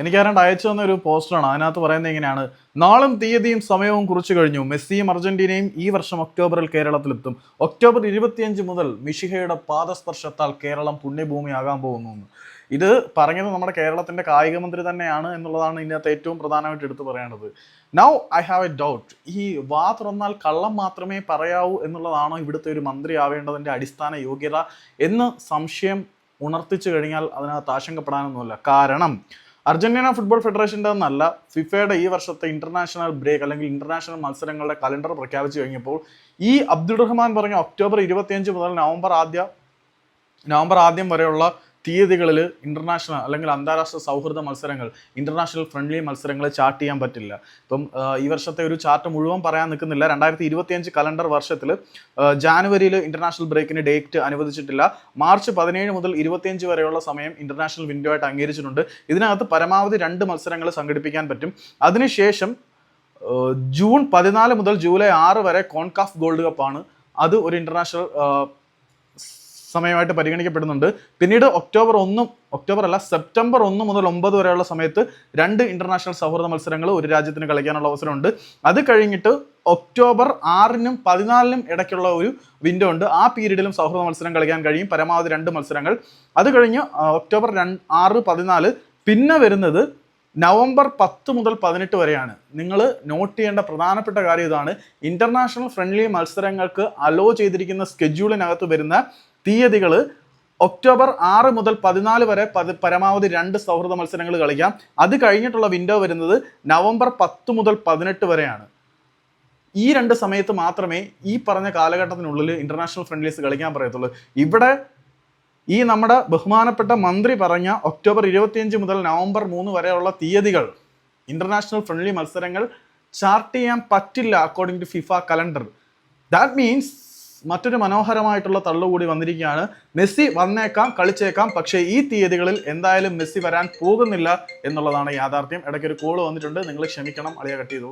എനിക്ക് ആരാണ്ട് അയച്ചു തന്ന ഒരു പോസ്റ്ററാണ്. അതിനകത്ത് പറയുന്നത് ഇങ്ങനെയാണ്. നാളും തീയതിയും സമയവും കുറിച്ചു കഴിഞ്ഞു. മെസ്സിയും അർജന്റീനയും ഈ വർഷം ഒക്ടോബറിൽ കേരളത്തിലെത്തും. ഒക്ടോബർ ഇരുപത്തിയഞ്ച് മുതൽ മിഷിഹയുടെ പാദസ്പർശത്താൽ കേരളം പുണ്യഭൂമിയാകാൻ പോകുന്നു ഇത് പറഞ്ഞത് നമ്മുടെ കേരളത്തിന്റെ കായിക മന്ത്രി തന്നെയാണ് എന്നുള്ളതാണ് ഇതിനകത്ത് ഏറ്റവും പ്രധാനമായിട്ട് എടുത്തു പറയേണ്ടത്. Now I have a doubt ഈ വാ തുറന്നാൽ കള്ളം മാത്രമേ പറയാവൂ എന്നുള്ളതാണോ ഇവിടുത്തെ ഒരു മന്ത്രി ആവേണ്ടതിന്റെ അടിസ്ഥാന യോഗ്യത എന്ന് സംശയം ഉണർത്തിച്ചു കഴിഞ്ഞാൽ അതിനകത്ത് ആശങ്കപ്പെടാനൊന്നുമില്ല. കാരണം അർജന്റീന ഫുട്ബോൾ ഫെഡറേഷന്റെ നല്ല ഫിഫയുടെ ഈ വർഷത്തെ ഇന്റർനാഷണൽ ബ്രേക്ക് അല്ലെങ്കിൽ ഇന്റർനാഷണൽ മത്സരങ്ങളുടെ കലണ്ടർ പ്രഖ്യാപിച്ചു കഴിഞ്ഞപ്പോൾ ഈ അബ്ദുൾ റഹ്മാൻ പറഞ്ഞ ഒക്ടോബർ ഇരുപത്തിയഞ്ച് മുതൽ നവംബർ ആദ്യ നവംബർ ആദ്യം വരെയുള്ള തീയതികളിൽ ഇന്റർനാഷണൽ അല്ലെങ്കിൽ അന്താരാഷ്ട്ര സൗഹൃദ മത്സരങ്ങൾ ഇന്റർനാഷണൽ ഫ്രണ്ട്ലി മത്സരങ്ങൾ ചാർട്ട് ചെയ്യാൻ പറ്റില്ല. ഇപ്പം ഈ വർഷത്തെ ഒരു ചാർട്ട് മുഴുവൻ പറയാൻ നിൽക്കുന്നില്ല. രണ്ടായിരത്തി ഇരുപത്തിയഞ്ച് കലണ്ടർ വർഷത്തിൽ ജാനുവരിയിൽ ഇന്റർനാഷണൽ ബ്രേക്കിന് ഡേറ്റ് അനുവദിച്ചിട്ടില്ല. മാർച്ച് പതിനേഴ് മുതൽ ഇരുപത്തിയഞ്ച് വരെയുള്ള സമയം ഇന്റർനാഷണൽ വിൻഡോ ആയിട്ട് അംഗീകരിച്ചിട്ടുണ്ട്. ഇതിനകത്ത് പരമാവധി രണ്ട് മത്സരങ്ങൾ സംഘടിപ്പിക്കാൻ പറ്റും. അതിനുശേഷം ജൂൺ പതിനാല് മുതൽ ജൂലൈ ആറ് വരെ കോൺകാഫ് ഗോൾഡ് കപ്പാണ്. അത് ഒരു ഇന്റർനാഷണൽ സമയമായിട്ട് പരിഗണിക്കപ്പെടുന്നുണ്ട്. പിന്നീട് ഒക്ടോബർ ഒന്നും ഒക്ടോബർ അല്ല സെപ്റ്റംബർ ഒന്ന് മുതൽ ഒമ്പത് വരെയുള്ള സമയത്ത് രണ്ട് ഇന്റർനാഷണൽ സൗഹൃദ മത്സരങ്ങൾ ഒരു രാജ്യത്തിന് കളിക്കാനുള്ള അവസരമുണ്ട്. അത് കഴിഞ്ഞിട്ട് ഒക്ടോബർ ആറിനും പതിനാലിനും ഇടയ്ക്കുള്ള ഒരു വിൻഡോ ഉണ്ട്. ആ പീരീഡിലും സൗഹൃദ മത്സരം കളിക്കാൻ കഴിയും. പരമാവധി രണ്ട് മത്സരങ്ങൾ. അത് കഴിഞ്ഞ് ഒക്ടോബർ രണ്ട് ആറ് പതിനാല് പിന്നെ വരുന്നത് നവംബർ പത്ത് മുതൽ പതിനെട്ട് വരെയാണ്. നിങ്ങൾ നോട്ട് ചെയ്യേണ്ട പ്രധാനപ്പെട്ട കാര്യം ഇതാണ്. ഇന്റർനാഷണൽ ഫ്രണ്ട്ലി മത്സരങ്ങൾക്ക് അലോ ചെയ്തിരിക്കുന്ന സ്കെഡ്യൂളിനകത്ത് വരുന്ന തീയതികൾ ഒക്ടോബർ ആറ് മുതൽ പതിനാല് വരെ പരമാവധി രണ്ട് സൗഹൃദ മത്സരങ്ങൾ കളിക്കാം. അത് കഴിഞ്ഞിട്ടുള്ള വിൻഡോ വരുന്നത് നവംബർ പത്ത് മുതൽ പതിനെട്ട് വരെയാണ്. ഈ രണ്ട് സമയത്ത് മാത്രമേ ഈ പറഞ്ഞ കാലഘട്ടത്തിനുള്ളിൽ ഇന്റർനാഷണൽ ഫ്രണ്ട്ലീസ് കളിക്കാൻ പറയത്തുള്ളൂ. ഇവിടെ ഈ നമ്മുടെ ബഹുമാനപ്പെട്ട മന്ത്രി പറഞ്ഞ ഒക്ടോബർ ഇരുപത്തിയഞ്ച് മുതൽ നവംബർ മൂന്ന് വരെയുള്ള തീയതികൾ ഇന്റർനാഷണൽ ഫ്രണ്ട്ലി മത്സരങ്ങൾ ചാർട്ട് ചെയ്യാൻ പറ്റില്ല according to FIFA calendar that means മറ്റൊരു മനോഹരമായിട്ടുള്ള തള്ളുകൂടി വന്നിരിക്കുകയാണ്. മെസ്സി വന്നേക്കാം കളിച്ചേക്കാം പക്ഷേ ഈ തീയതികളിൽ എന്തായാലും മെസ്സി വരാൻ പോകുന്നില്ല എന്നുള്ളതാണ് യാഥാർത്ഥ്യം. ഇടയ്ക്കൊരു കോൾ വന്നിട്ടുണ്ട്. നിങ്ങൾ ക്ഷമിക്കണം അളിയ കട്ട് ചെയ്തു.